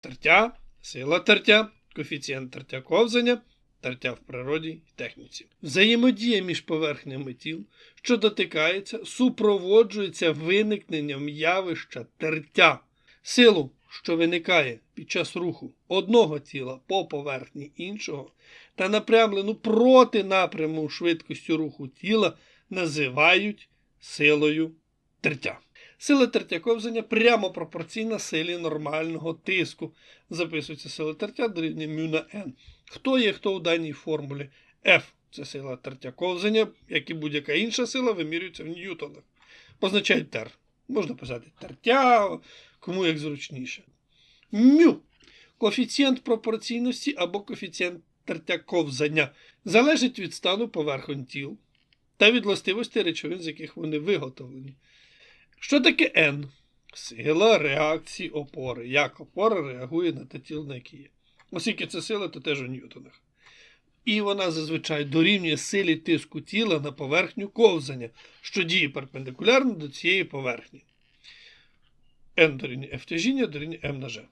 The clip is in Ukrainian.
тертя, сила тертя, коефіцієнт тертя ковзання, тертя в природі і техніці. Взаємодія між поверхнями тіл, що дотикається, супроводжується виникненням явища тертя. Силу, що виникає під час руху одного тіла по поверхні іншого, та напрямлену проти напряму швидкості руху тіла називають силою тертя. Сила тертя ковзання прямо пропорційна силі нормального тиску. Записується сила тертя дорівнює μ на n. Хто є хто у даній формулі? F це сила тертя ковзання, як і будь-яка інша сила вимірюється в ньютонах. Позначають тер. Можна писати тертя, кому як зручніше. Мю. Коефіцієнт пропорційності або коефіцієнт тертя ковзання залежить від стану поверхонь тіл та від властивостей речовин, з яких вони виготовлені. Що таке N? Сила реакції опори. Як опора реагує на те тіло, на яке є. Оскільки це сила, то теж у ньютонах. І вона зазвичай дорівнює силі тиску тіла на поверхню ковзання, що діє перпендикулярно до цієї поверхні. N дорівнює F тяжіння дорівнює M на G.